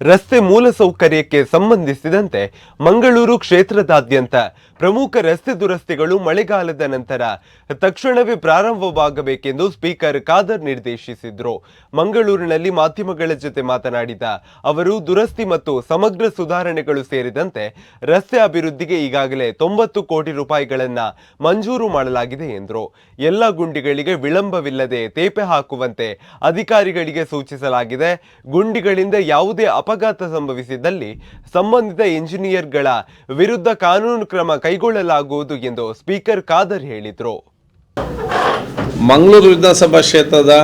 ರಸ್ತೆ ಮೂಲಸೌಕರ್ಯಕ್ಕೆ ಸಂಬಂಧಿಸಿದಂತೆ ಮಂಗಳೂರು ಕ್ಷೇತ್ರದಾದ್ಯಂತ ಪ್ರಮುಖ ರಸ್ತೆ ದುರಸ್ತಿಗಳು ಮಳೆಗಾಲದ ನಂತರ ತಕ್ಷಣವೇ ಪ್ರಾರಂಭವಾಗಬೇಕೆಂದು ಸ್ಪೀಕರ್ ಖಾದರ್ ನಿರ್ದೇಶಿಸಿದ್ರು. ಮಂಗಳೂರಿನಲ್ಲಿ ಮಾಧ್ಯಮಗಳ ಜೊತೆ ಮಾತನಾಡಿದ ಅವರು, ದುರಸ್ತಿ ಮತ್ತು ಸಮಗ್ರ ಸುಧಾರಣೆಗಳು ಸೇರಿದಂತೆ ರಸ್ತೆ ಅಭಿವೃದ್ಧಿಗೆ ಈಗಾಗಲೇ ತೊಂಬತ್ತು ಕೋಟಿ ರೂಪಾಯಿಗಳನ್ನು ಮಂಜೂರು ಮಾಡಲಾಗಿದೆ ಎಂದರು. ಎಲ್ಲ ಗುಂಡಿಗಳಿಗೆ ವಿಳಂಬವಿಲ್ಲದೆ ತೇಪೆ ಹಾಕುವಂತೆ ಅಧಿಕಾರಿಗಳಿಗೆ ಸೂಚಿಸಲಾಗಿದೆ. ಗುಂಡಿಗಳಿಂದ ಯಾವುದೇ ಅಪಘಾತ ಸಂಭವಿಸಿದಲ್ಲಿ ಸಂಬಂಧಿತ ಇಂಜಿನಿಯರ್ಗಳ ವಿರುದ್ಧ ಕಾನೂನು ಕ್ರಮ ಕೈಗೊಳ್ಳಲಾಗುವುದು ಎಂದು ಸ್ಪೀಕರ್ ಖಾದರ್ ಹೇಳಿದರು. ಮಂಗಳೂರು ವಿಧಾನಸಭಾ ಕ್ಷೇತ್ರದ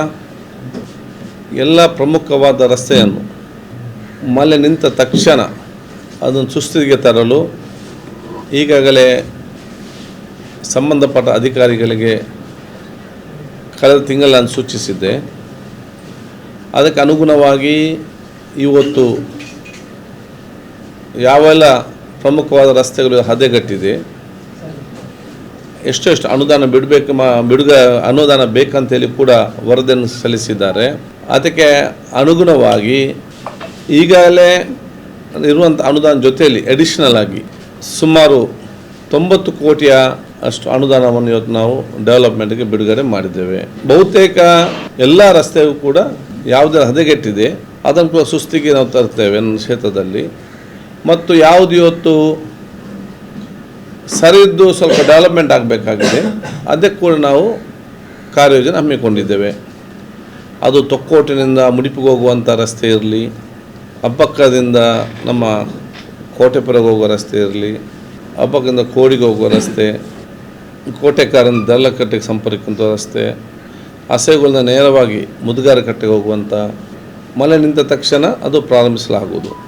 ಎಲ್ಲ ಪ್ರಮುಖವಾದ ರಸ್ತೆಯನ್ನು ಮಲೆ ನಿಂತ ತಕ್ಷಣ ಅದನ್ನು ಸುಸ್ಥಿತಿಗೆ ತರಲು ಈಗಾಗಲೇ ಸಂಬಂಧಪಟ್ಟ ಅಧಿಕಾರಿಗಳಿಗೆ ಕಳೆದ ತಿಂಗಳು ನಾನು ಸೂಚಿಸಿದ್ದೆ. ಅದಕ್ಕೆ ಅನುಗುಣವಾಗಿ ಇವತ್ತು ಯಾವೆಲ್ಲ ಪ್ರಮುಖವಾದ ರಸ್ತೆಗಳು ಹದೆಗಟ್ಟಿದೆ? ಎಷ್ಟು ಎಷ್ಟು ಅನುದಾನ ಬಿಡಬೇಕು ಮಾ, ಬಿಡುಗ ಅನುದಾನ ಬೇಕಂತೇಳಿ ಕೂಡ ವರದಿಯನ್ನು ಸಲ್ಲಿಸಿದ್ದಾರೆ. ಅದಕ್ಕೆ ಅನುಗುಣವಾಗಿ ಈಗಾಗಲೇ ಇರುವಂಥ ಅನುದಾನ ಜೊತೆಯಲ್ಲಿ ಅಡಿಷನಲ್ ಆಗಿ ಸುಮಾರು ತೊಂಬತ್ತು ಕೋಟಿಯ ಅಷ್ಟು ಅನುದಾನವನ್ನು ಇವತ್ತು ನಾವು ಡೆವಲಪ್ಮೆಂಟ್ಗೆ ಬಿಡುಗಡೆ ಮಾಡಿದ್ದೇವೆ. ಬಹುತೇಕ ಎಲ್ಲ ರಸ್ತೆಯೂ ಕೂಡ ಯಾವುದೇ ಹದಗೆಟ್ಟಿದೆ. ಅದನ್ನು ಕೂಡ ಸುಸ್ತಿಗೆ ನಾವು ತರ್ತೇವೆ ಕ್ಷೇತ್ರದಲ್ಲಿ. ಮತ್ತು ಯಾವುದು ಇವತ್ತು ಸರಿದ್ದು ಸ್ವಲ್ಪ ಡೆವಲಪ್ಮೆಂಟ್ ಆಗಬೇಕಾಗಿದೆ, ಅದಕ್ಕೆ ಕೂಡ ನಾವು ಕಾರ್ಯಯೋಜನೆ ಹಮ್ಮಿಕೊಂಡಿದ್ದೇವೆ. ಅದು ತೊಕ್ಕೋಟಿನಿಂದ ಮುಡಿಪಿಗೆ ಹೋಗುವಂಥ ರಸ್ತೆ ಇರಲಿ, ಅಬ್ಬಕ್ಕದಿಂದ ನಮ್ಮ ಕೋಟೆಪುರಗೆ ಹೋಗುವ ರಸ್ತೆ ಇರಲಿ, ಅಬ್ಬಕ್ಕದಿಂದ ಕೋಡಿಗೆ ಹೋಗುವ ರಸ್ತೆ, ಕೋಟೆಕಾರನ ದಲ್ಲಕಟ್ಟೆಗೆ ಸಂಪರ್ಕಿಸುವಂಥ ರಸ್ತೆ ಅಸೆಗಳನ್ನ ನೇರವಾಗಿ ಮುದುಗಾರ ಕಟ್ಟೆಗೆ ಹೋಗುವಂಥ ಮಳೆ ನಿಂತ ತಕ್ಷಣ ಅದು ಪ್ರಾರಂಭಿಸಲಾಗುವುದು.